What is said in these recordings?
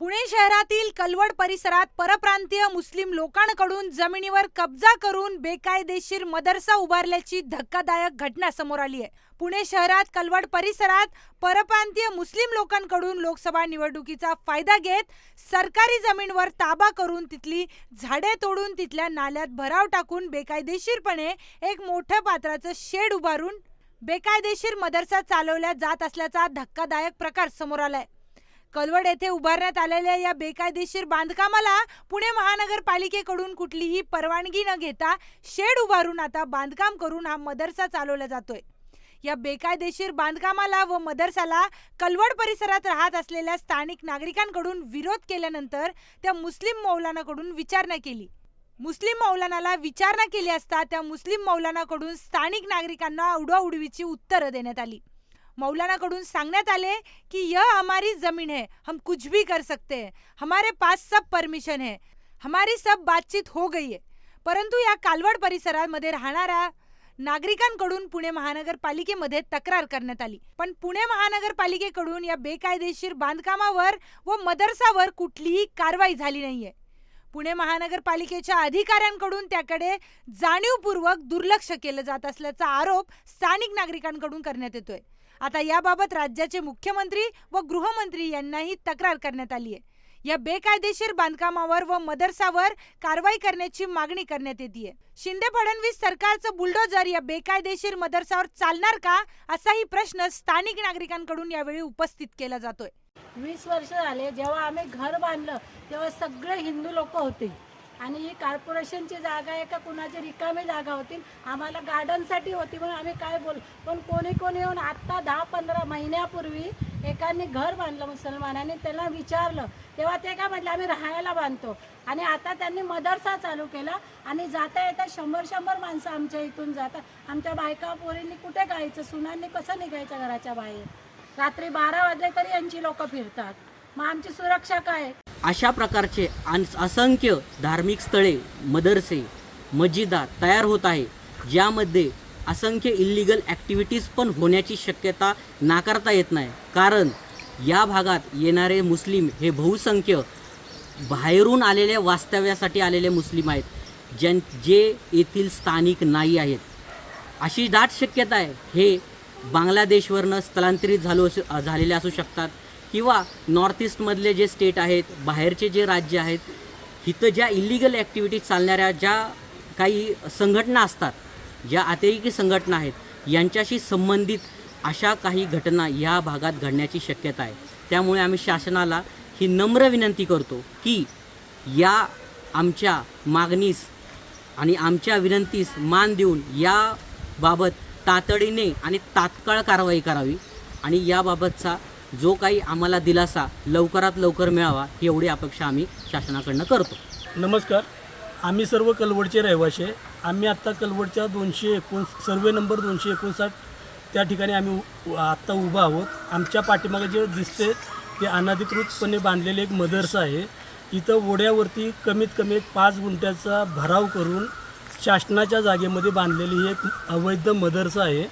पुणे शहरातील कलवड परिसरात परप्रांतीय मुस्लिम लोकांकडून जमिनीवर कब्जा करून बेकायदेशीर मदरसा उभारल्याची धक्कादायक घटना समोर आली आहे. पुणे शहरात कलवड परिसरात परप्रांतीय मुस्लिम लोकांकडून लोकसभा निवडणुकीचा फायदा घेत सरकारी जमीनवर ताबा करून तिथली झाडे तोडून तिथल्या नाल्यात भराव टाकून बेकायदेशीरपणे एक मोठं पात्राचं शेड उभारून बेकायदेशीर मदरसा चालवल्या जात असल्याचा धक्कादायक प्रकार समोर आलाय. कलवड येथे उभारण्यात आलेल्या या बेकायदेशीर बांधकामाला पुणे महानगरपालिकेकडून कुठलीही परवानगी न घेता शेड उभारून आता बांधकाम करून हा मदरसा चालवला जातोय. या बेकायदेशीर बांधकामाला व मदरसाला कलवड परिसरात राहत असलेल्या स्थानिक नागरिकांकडून विरोध केल्यानंतर त्या मुस्लिम मौलानाकडून विचारणा केली. मुस्लिम मौलानाला विचारणा केली असता त्या मुस्लिम मौलानाकडून स्थानिक नागरिकांना उडवाउडवीची उत्तरं देण्यात आली. मौलानाकडून सांगण्यात आले कि यह हमारी जमीन है हम कुछ भी कर सकते हैं हमारे पास सब परमिशन है हमारी सब बातचीत हो गई है परंतु या कालवड परिसरामध्ये राहणाऱ्या नागरिकांकडून पुणे महानगरपालिकेमध्ये तक्रार करण्यात आली. पण पुणे महानगरपालिकेकडून या बेकायदेशीर बांधकामावर व मदरसावर कुठलीही कारवाई झाली नाहीये. पुणे महानगरपालिकेच्या अधिकाऱ्यांकडून त्याकडे जाणीवपूर्वक दुर्लक्ष केलं जात असल्याचा आरोप स्थानिक नागरिकांकडून करण्यात येतोय. आता याबाबत राज्याचे मुख्यमंत्री व गृहमंत्री यांनाही तक्रार करण्यात आली आहे. या बेकायदेशीर बांधकामावर व मदरसावर कारवाई करण्याची मागणी करण्यात येते शिंदे फडणवीस सरकारचं बुलडोजर या बेकायदेशीर मदरसावर चालणार का असाही प्रश्न स्थानिक नागरिकांकडून यावेळी उपस्थित केला जातोय. वीस वर्ष झाले जेव्हा आम्ही घर बांधलं तेव्हा सगळे हिंदू लोक होते. आणि ही कॉर्पोरेशनची जागा आहे का कुणाची रिकामी जागा होती आम्हाला गार्डनसाठी होती म्हणून आम्ही काय बोल? पण कोणी कोणी येऊन आत्ता दहा पंधरा महिन्यापूर्वी एकाने घर बांधलं मुसलमानाने त्याला विचारलं तेव्हा ते काय म्हटलं आम्ही राहायला बांधतो. आणि आता त्यांनी मदरसा चालू केला आणि जाता येता शंभर शंभर माणसं आमच्या इथून जातात. आमच्या बायका पोरींनी कुठे गायचं? सुनांनी कसं निघायचं घराच्या बाहेर? रात्री बारा वाजले तरी यांची लोक फिरतात. मग आमची सुरक्षा काय? अशा प्रकारचे अन- असंख्य धार्मिक स्थळे मदरसे मस्जिदा तयार होत आहे ज्यामध्ये असंख्य इल्लिगल ॲक्टिव्हिटीज पण होण्याची शक्यता नाकारता येत नाही. कारण या भागात येणारे मुस्लिम हे बहुसंख्य बाहेरून आलेले वास्तव्यासाठी आलेले मुस्लिम आहेत ज्यां जे येथील स्थानिक नाही आहेत. अशी दाट शक्यता आहे. हे बांगलादेशवरनं स्थलांतरित झालो झालेले असू शकतात. किंवा नॉर्थ ईस्टमधले जे स्टेट आहेत बाहेरचे जे राज्य आहेत इथं ज्या इलिगल ॲक्टिव्हिटीज चालणाऱ्या ज्या काही संघटना असतात ज्या अतिरेकी संघटना आहेत यांच्याशी संबंधित अशा काही घटना या भागात घडण्याची शक्यता आहे. त्यामुळे आम्ही शासनाला ही नम्र विनंती करतो की या आमच्या मागणीस आणि आमच्या विनंतीस मान देऊन याबाबत तातडीने आणि तात्काळ कारवाई करावी आणि याबाबतचा जो काही आम्हाला दिलासा लवकरात लवकर मिळावा ही एवढी अपेक्षा आम्ही शासनाकडनं करतो. नमस्कार. आम्ही सर्व कलवडचे रहिवाशी आहे. आम्ही आत्ता कलवडच्या दोनशे एकोण सर्वे नंबर दोनशे एकोणसाठ त्या ठिकाणी आम्ही उ- आत्ता उभा आहोत. आमच्या पाठीमागे जे दिसते ते अनधिकृतपणे बांधलेले एक मदरसा आहे. इथं ओढ्यावरती कमीत कमी एक पाच गुंठ्याचा भराव करून शासनाच्या जागेमध्ये बांधलेली ही एक अवैध मदरसा आहे.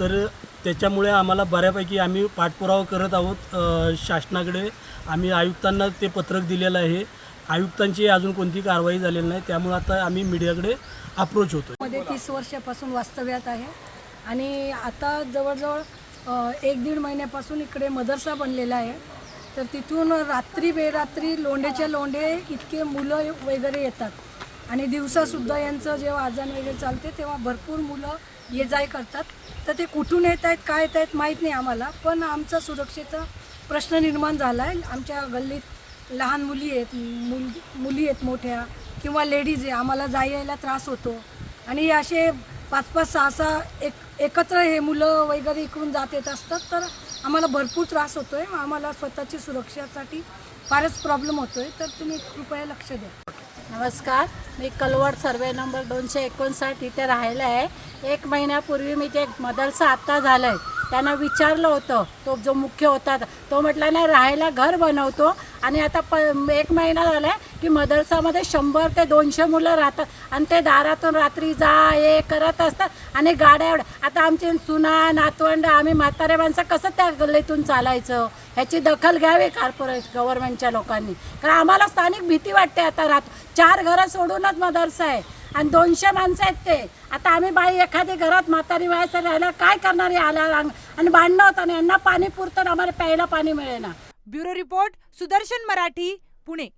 तर त्याच्यामुळे आम्हाला बऱ्यापैकी आम्ही पाठपुरावा करत आहोत. शासनाकडे आम्ही आयुक्तांना ते पत्रक दिलेलं आहे. आयुक्तांची अजून कोणती कारवाई झालेली नाही त्यामुळे आता आम्ही मीडियाकडे अप्रोच होतो मध्ये तीस वर्षापासून वास्तव्यात आहे. आणि आता जवळजवळ एक दीड महिन्यापासून इकडे मदरसा बनलेला आहे. तर तिथून रात्री बेरात्री लोंढेच्या लोंढे इतके मुलं वगैरे येतात. आणि दिवसासुद्धा यांचं जेव्हा आजान वगैरे चालते तेव्हा भरपूर मुलं ये जाय करतात. तर ते कुठून येत आहेत काय येत आहेत माहीत नाही आम्हाला पण आमचा सुरक्षेचा प्रश्न निर्माण झाला आहे आमच्या गल्लीत लहान मुली आहेत मुल मुली आहेत मोठ्या किंवा लेडीज आहे आम्हाला जाय यायला त्रास होतो. आणि असे पाच पाच सहा सहा एक एकत्र हे मुलं वगैरे इकडून जात येत असतात तर आम्हाला भरपूर त्रास होतो आहे आम्हाला स्वतःची सुरक्षेसाठी फारच प्रॉब्लेम होतो आहे तर तुम्ही कृपया लक्ष द्या. नमस्कार. मी कलवड सर्वे नंबर दोनशे एकोणसाठ इथे राहिलं आहे. एक महिन्यापूर्वी मी ते मदरसा आत्ता झालं आहे त्यांना विचारलं होतं. तो जो मुख्य होता तो म्हटला नाही राहायला घर बनवतो. आणि आता प एक महिना झाला आहे की मदरसामध्ये शंभर ते दोनशे मुलं राहतात आणि ते दारातून रात्री जा ये करत असतात आणि गाड्या आता आमची सुना नातवंड आम्ही म्हातारे माणसं कसं त्या गल्लीतून चालायचं? ह्याची दखल घ्यावी कॉर्पोरेट गव्हर्नमेंटच्या लोकांनी. कारण आम्हाला स्थानिक भीती वाटते आता राहतो चार घरं सोडूनच मदरसा आहे आणि दोनशे माणसं आहेत ते. आता आम्ही बाई एखादी घरात म्हातारी व्हायचं राहिला काय करणार आहे आल्या रांग आणि भांडणं होतं आणि यांना पाणी पुरतं आम्हाला प्यायला पाणी मिळेना. Bureau report Sudarshan Marathi Pune.